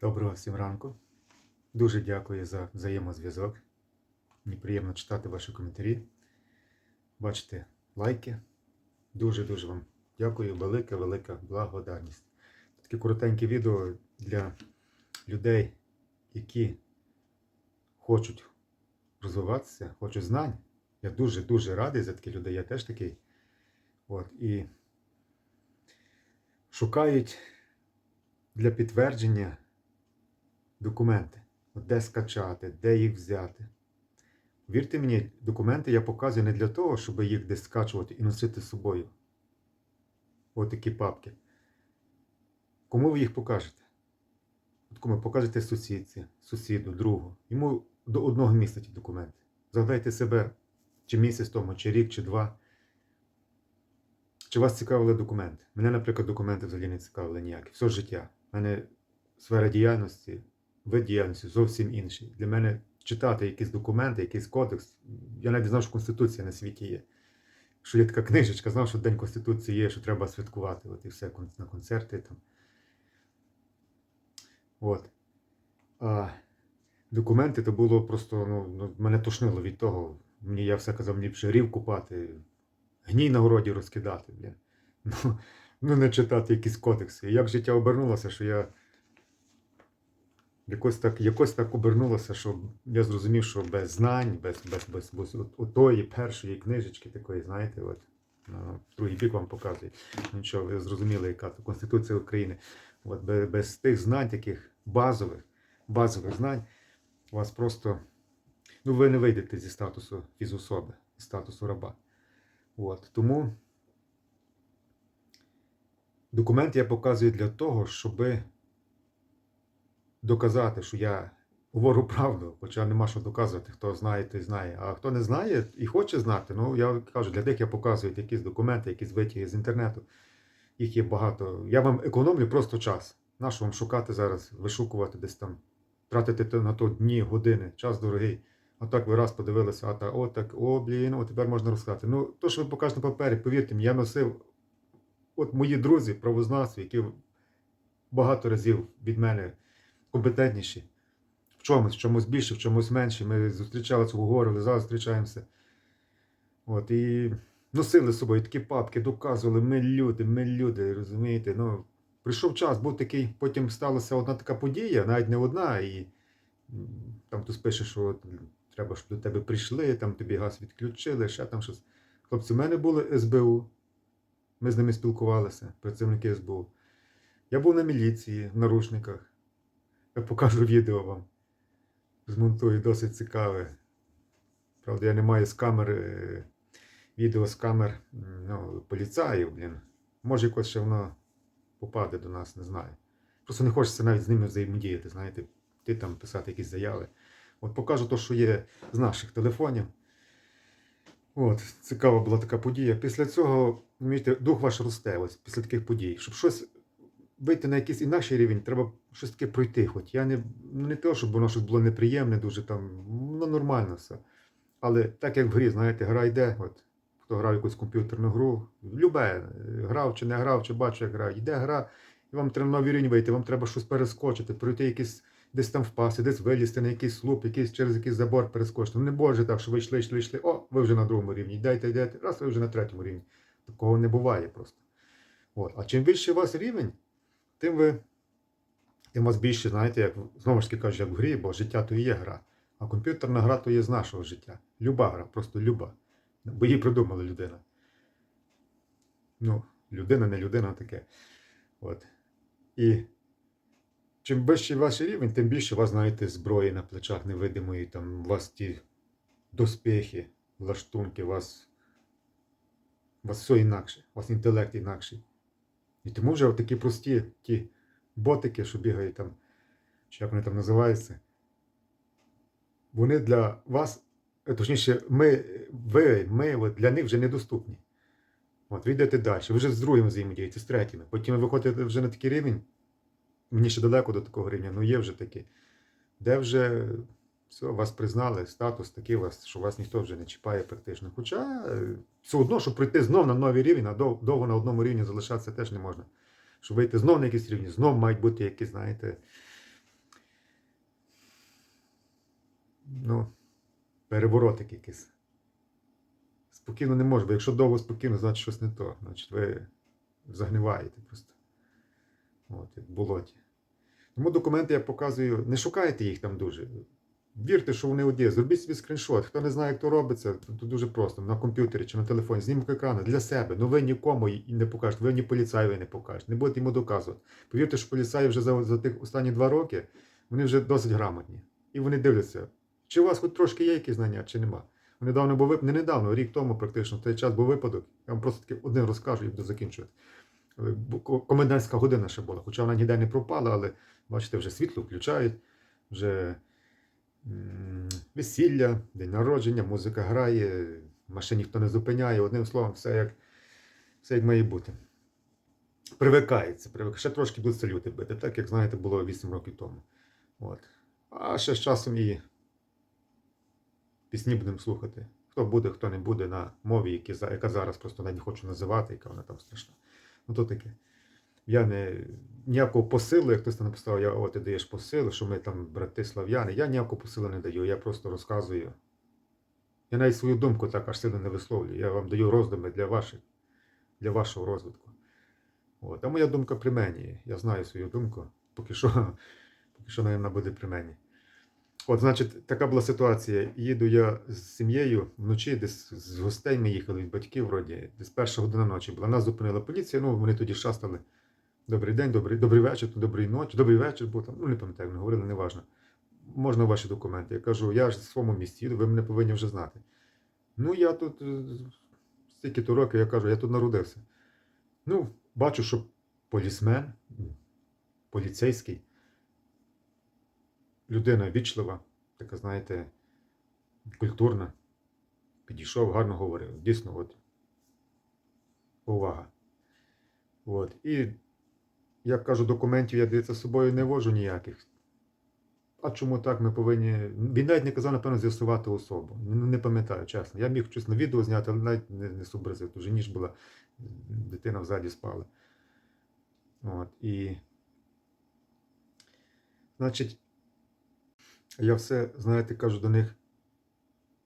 Доброго всім ранку. Дуже дякую за взаємозв'язок. Мені приємно читати ваші коментарі, бачити лайки. Дуже-дуже вам дякую. Велика, велика благодарність. Таке коротеньке відео для людей, які хочуть розвиватися, хочуть знань. Я дуже-дуже радий за таких людей. Я теж такий. От, і шукають для підтвердження документи. Де скачати, де їх взяти. Вірте мені, документи я показую не для того, щоб їх десь скачувати і носити з собою. От такі папки. Кому ви їх покажете? От кому покажете сусідці, сусіду, другу. Йому до одного місця ті документи. Згадайте себе, чи місяць тому, чи рік, чи два. Чи вас цікавили документи? Мене, наприклад, документи взагалі не цікавили ніякі. Все життя. У мене сфера діяльності, вид діяльності зовсім інший. Для мене читати якісь документи, якийсь кодекс. Я навіть знав, що Конституція на світі є. Що є така книжечка, знав, що День Конституції є, що треба святкувати. От і все на концерти там. От. А документи то було просто, ну, ну, мене тошнило від того. Мені я все казав, мені б ще рів купати, гній на городі розкидати. Блін. Ну, ну, не читати якісь кодекси. Як життя обернулося, що я якось так, якось так обернулося, що я зрозумів, що без знань, без, без, без, без от- отої першої книжечки такої, знаєте, от, другий бік вам показує. Нічого, ви зрозуміли, яка то Конституція України. От, без, без тих знань, таких базових, базових знань, у вас просто, ну, ви не вийдете зі статусу фізособи, зі статусу раба. От, тому документи я показую для того, щоби доказати, що я говорю правду, хоча нема що доказувати, хто знає, той знає. А хто не знає і хоче знати, ну я кажу, для тих я показую якісь документи, якісь витяги з інтернету. Їх є багато. Я вам економлю просто час. Нащо вам шукати зараз, вишукувати десь там, тратити на то дні, години, час дорогий. А так ви раз подивилися, а та о, так, о, блін, о, тепер можна розказати. Ну, то, що ви покажете на папері, повірте мені, я носив. От мої друзі, правознавці, які багато разів від мене компетентніші. В чомусь, в чомусь більше, в чомусь менше. Ми зустрічалися, говорили, зараз зустрічаємося. От, і носили з собою такі папки, доказували, ми люди, ми люди, розумієте? Ну, прийшов час, був такий, потім сталася одна така подія, навіть не одна, і там хтось пише, що от, треба, щоб до тебе прийшли, там тобі газ відключили, ще там щось. Хлопці, в мене були СБУ. Ми з ними спілкувалися, працівники СБУ. Я був на міліції в наручниках. Я покажу відео вам. Змонтую досить цікаве. Правда, я не маю з камер, е, відео з камер ну, поліцаїв, блін. Може, якось ще воно попаде до нас, не знаю. Просто не хочеться навіть з ними взаємодіяти, знаєте, ти там писати якісь заяви. От покажу те, що є з наших телефонів. От, цікава була така подія. Після цього, розумієте, дух ваш росте ось після таких подій. Щоб щось вийти на якийсь інакший рівень, треба щось таке пройти. Хоч я не, ну, не те, щоб воно щось було неприємне, дуже там, ну нормально все. Але так як в грі, знаєте, гра йде, от хто грав якусь комп'ютерну гру, любе, е, грав чи не грав, чи бачу, як грає, йде гра, і вам треба новий рівень вийти, вам треба щось перескочити, пройти якийсь. Десь там впасти, десь вилізти на якийсь слуп, якийсь через якийсь забор перескочити. Ну не боже так, що ви йшли, йшли, йшли. О, ви вже на другому рівні. Йдете, йдете, раз ви вже на третьому рівні. Такого не буває просто. От. А чим вищий у вас рівень, тим ви тим вас більше, знаєте, як знову ж таки кажуть, як в грі, бо життя то і є гра. А комп'ютерна гра то є з нашого життя. Люба гра, просто люба. Бо її придумала людина. Ну, людина, не людина, таке. От. І чим вищий ваш рівень, тим більше у вас, знаєте, зброї на плечах невидимої, там у вас ті доспехи, лаштунки, у вас, у вас все інакше, у вас інтелект інакший. І тому вже такі прості ті ботики, що бігають там, чи як вони там називаються, вони для вас, е, точніше, ми, ви, ми от для них вже недоступні. От, ви йдете далі, ви вже з другими взаємодієте, з третіми. Потім ви виходите вже на такий рівень, мені ще далеко до такого рівня, ну є вже такі, де вже все, вас признали, статус такий вас, що вас ніхто вже не чіпає практично. Хоча е, все одно, щоб прийти знов на новий рівень, а довго на одному рівні залишатися теж не можна. Щоб вийти знов на якийсь рівень, знов мають бути якісь, знаєте, ну, переворотик якийсь. Спокійно не може, бо якщо довго спокійно, значить щось не то. Значить, ви загниваєте просто. От, як в болоті. Тому документи я показую, не шукайте їх там дуже. Вірте, що вони одні. Зробіть собі скріншот. Хто не знає, як то робиться, то, дуже просто. На комп'ютері чи на телефоні, знімок екрану для себе. Ну ви нікому і не покажете, ви ні поліцаєві не покажете. Не будете йому доказувати. Повірте, що поліцаї вже за, за тих останні два роки вони вже досить грамотні. І вони дивляться, чи у вас хоч трошки є якісь знання, чи нема. Недавно був вип- не недавно, рік тому практично, в той час був випадок. Я вам просто таки один розкажу і буду закінчувати. Е, Комендантська година ще була, хоча вона ніде не пропала, але бачите, вже світло включають, вже весілля, день народження, музика грає, в машині ніхто не зупиняє. Одним словом, все як, все як має бути. Привикається, привик... ще трошки будуть салюти бити, так як знаєте, було 8 років тому. От. А ще з часом і пісні будемо слухати. Хто буде, хто не буде на мові, яка зараз просто навіть хочу називати, яка вона там страшна. Ну то таке. Я не ніякого посилу, як хтось там написав, я о, ти даєш посил, що ми там брати слав'яни. Я ніякого посилу не даю, я просто розказую. Я навіть свою думку так аж сильно не висловлюю. Я вам даю роздуми для ваших, для вашого розвитку. От. А моя думка при мені. Я знаю свою думку. Поки що, поки що, мабуть, буде при мені. От, значить, така була ситуація. Їду я з сім'єю вночі, десь з гостей ми їхали від батьків, вроді, десь перша година ночі була. Нас зупинила поліція, ну вони тоді шастали. Добрий день, добрий, добрий вечір, добрий ночі, добрий вечір, був там, ну не пам'ятаю, як ми говорили, неважно. Можна ваші документи. Я кажу, я ж в своєму місті, їду, ви мене повинні вже знати. Ну, я тут е, стільки то років, я кажу, я тут народився. Ну, бачу, що полісмен, поліцейський, людина вічлива, така, знаєте, культурна. Підійшов, гарно говорив. Дійсно, от. Увага. От. І, як кажу, документів я дивіться з собою не вожу ніяких. А чому так ми повинні. Він навіть не казав, напевно, з'ясувати особу. Не пам'ятаю, чесно. Я міг щось на відео зняти, але навіть не, не зобразив. Вже ніж була, дитина взаді спала. От. І. Значить, я все, знаєте, кажу до них.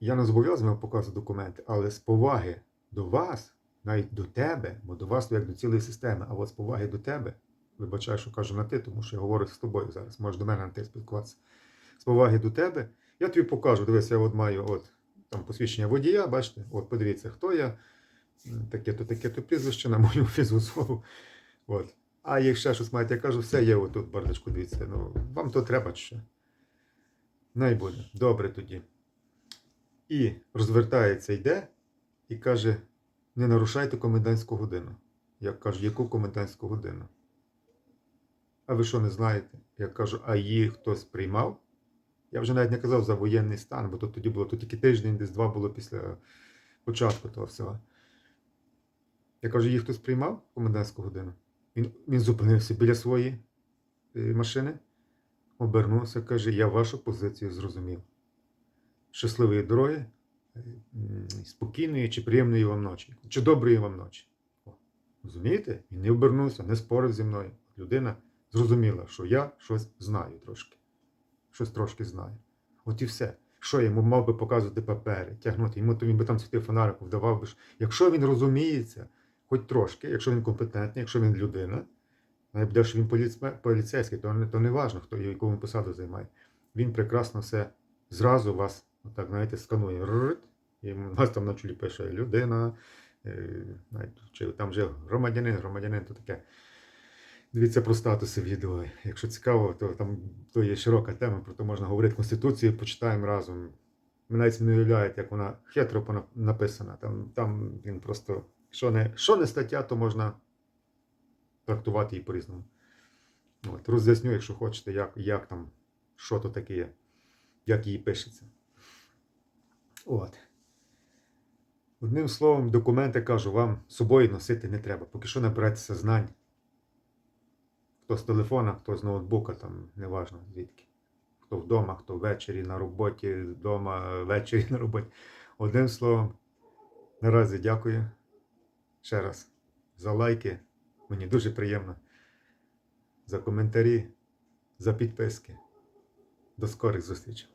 Я не зобов'язаний показувати документи, але з поваги до вас, навіть до тебе, бо до вас як до цілої системи, а от з поваги до тебе, вибачаю, що кажу на ти, тому що я говорю з тобою зараз, можеш до мене на ти спілкуватися. З поваги до тебе, я тобі покажу. Дивись, я от маю от, там посвідчення водія, бачите, от подивіться, хто я, таке-то, таке-то прізвище на мою фізособу. От. А як ще щось маєте, я кажу, все є отут, бардачку, дивіться. Ну, вам то треба чи що? Най буде. Добре тоді. І розвертається, йде і каже: не нарушайте комендантську годину. Я кажу, яку комендантську годину? А ви що не знаєте? Я кажу, а її хтось приймав? Я вже навіть не казав за воєнний стан, бо тут тоді було тут тільки тиждень, десь два було після початку того всього. Я кажу, її хтось приймав комендантську годину? Він, він зупинився біля своєї е, машини, обернувся, каже, я вашу позицію зрозумів. Щасливої дороги, е, спокійної чи приємної вам ночі, чи доброї вам ночі. Розумієте? Він не обернувся, не спорив зі мною. Людина зрозуміла, що я щось знаю трошки. Щось трошки знаю. От і все. Що йому мав би показувати папери, тягнути, йому то він би там світив фонариком, вдавав би. Якщо він розуміється, хоч трошки, якщо він компетентний, якщо він людина, буде, що він поліцейський, то не, то не важно, хто яку він посаду займає. Він прекрасно все зразу вас, отак, знаєте, сканує. І у нас там на чолі пише людина, е, чи там вже громадянин, громадянин, то таке. Дивіться про статуси відео. Якщо цікаво, то там то є широка тема, про то можна говорити Конституцію, почитаємо разом. Ви навіть не уявляєте, як вона хитро написана. Там, там він просто, що не, що не стаття, то можна трактувати її по-різному. Роз'ясню, якщо хочете, як, як там, що то таке є, як її пишеться. От. Одним словом, документи кажу, вам собою носити не треба. Поки що набиратися знань. Хто з телефона, хто з ноутбука, там неважно звідки. Хто вдома, хто ввечері на роботі, вдома, ввечері на роботі. Одним словом, наразі дякую ще раз за лайки. Мені дуже приємно. За коментарі, за підписки. До скорих зустрічей.